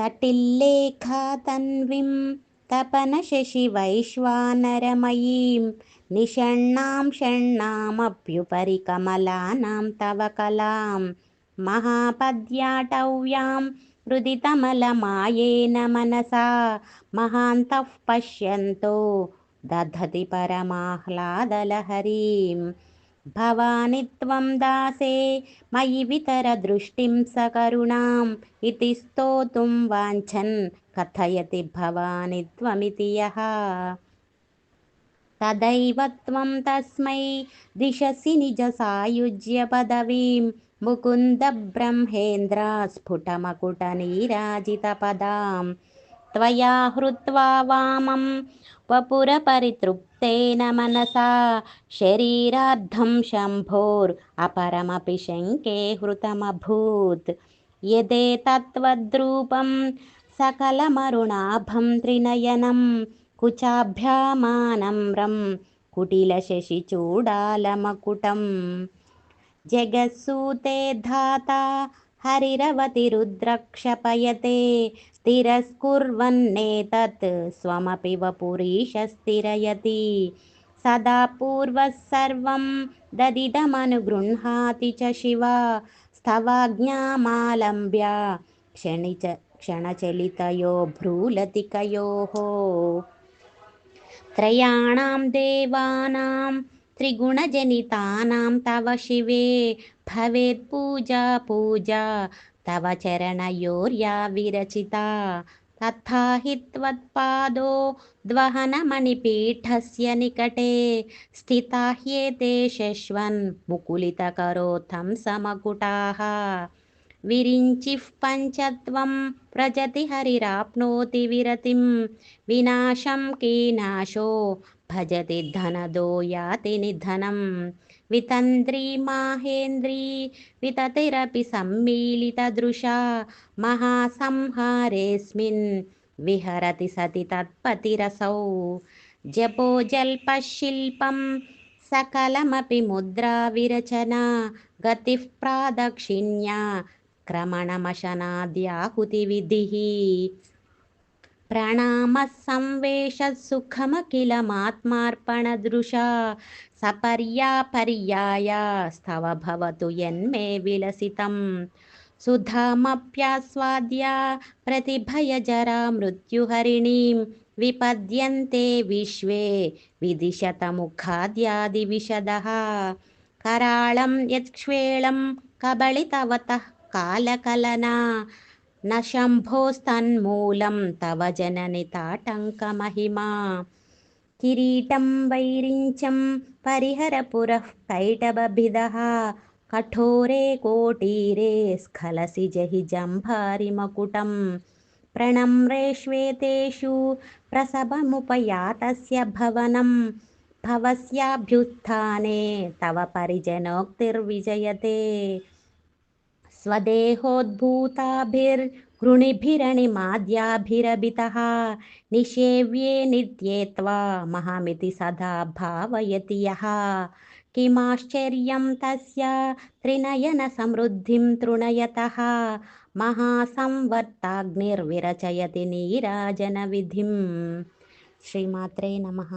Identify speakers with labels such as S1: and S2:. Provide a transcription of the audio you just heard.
S1: तटिल्लेखा तन्वीं तपनशशिवैश्वानरमयीं निषण्णां षण्णामप्युपरि कमलानां तव कलां महापद्याटव्यां हृदितमलमायेन मनसा महान्तः पश्यन्तो दधति परमाह्लादलहरीं भवानि त्वं दासे मयि वितरदृष्टिं सकरुणाम् इति स्तोतुं वाञ्छन्। कथयति भवानि त्वमिति यः। तदैव त्वं तस्मै दिशसि निजसायुज्यपदवीं। मुकुन्दब्रह्मेन्द्र स्फुटमकुटनीराजितपदां त्वया हृत्वा वामं वपुरपरितृप्तेन मनसा शरीरार्धं शम्भोरपरमपि शङ्के हृतमभूत्। यदेतत्त्वद्रूपं सकलमरुणाभं त्रिनयनं कुचाभ्यामानम्रं कुटिलशशिचूडालमकुटम् जगत्सूते धाता हरिरवतिरुद्रक्षपयते तिरस्कुर्वन्नेतत् स्वमपि वपुरीशस्तिरयति सदा पूर्वः सर्वं ददिदमनुगृह्णाति च शिवा स्तवाज्ञामालम्ब्य क्षणिच क्षणचलितयो भ्रूलतिकयोः त्रयाणां देवानां त्रिगुणजनितानां तव शिवे भवेत्पूजा पूजा तव चरणयोर्या विरचिता। तथा हि त्वत्पादो द्वहनमणिपीठस्य निकटे। स्थिता ह्येते शश्वन्मुकुलितकरोत्थं समकुटाः। विरिञ्चिः पञ्चत्वं व्रजति हरिराप्नोति विरतिं विनाशं कीनाशो భజతి ధనదో యాతి నిధనం. వితంత్రీ మాహేంద్రీ వితతిరపి సమ్మీళితదృశా మహాసంహారేస్మిన్ విహరతి సతి తత్పతిరసౌ. జపో జల్పశిల్పం సకలమపి ముద్రా విరచన గతి ప్రాదక్షిణ్య క్రమణమశనాద్యాహుతి విధి. प्रणामः संवेशः सुखमखिलमात्मार्पणदृशा सपर्यापर्यायास्तव भवतु यन्मे विलसितं सुधामप्यास्वाद्या प्रतिभयजरा मृत्युहरिणीं विपद्यन्ते विश्वे विदिशतमुखाद्यादिविशदः। कराळं यत्क्ष्वेळं कबळितवतः कालकलना न शम्भोस्तन्मूलं तव जननि ताटङ्कमहिमा किरीटं वैरिञ्चं परिहरपुरः कैटबभिदः कठोरे कोटीरे स्खलसि जहि जम्भारिमकुटं प्रणम्रेष्वेतेषु प्रसभमुपयातस्य भवनं भवस्याभ्युत्थाने तव परिजनोक्तिर्विजयते स्वदेहोद्भूताभिर्गृणिभिरणिमाद्याभिरभितः निषेव्ये नित्ये त्वामहमिति सदा भावयति यः किमाश्चर्यं तस्य त्रिनयनसमृद्धिं तृणयतः महासंवर्ताग्निर्विरचयति नीराजनविधिं श्रीमात्रे नमः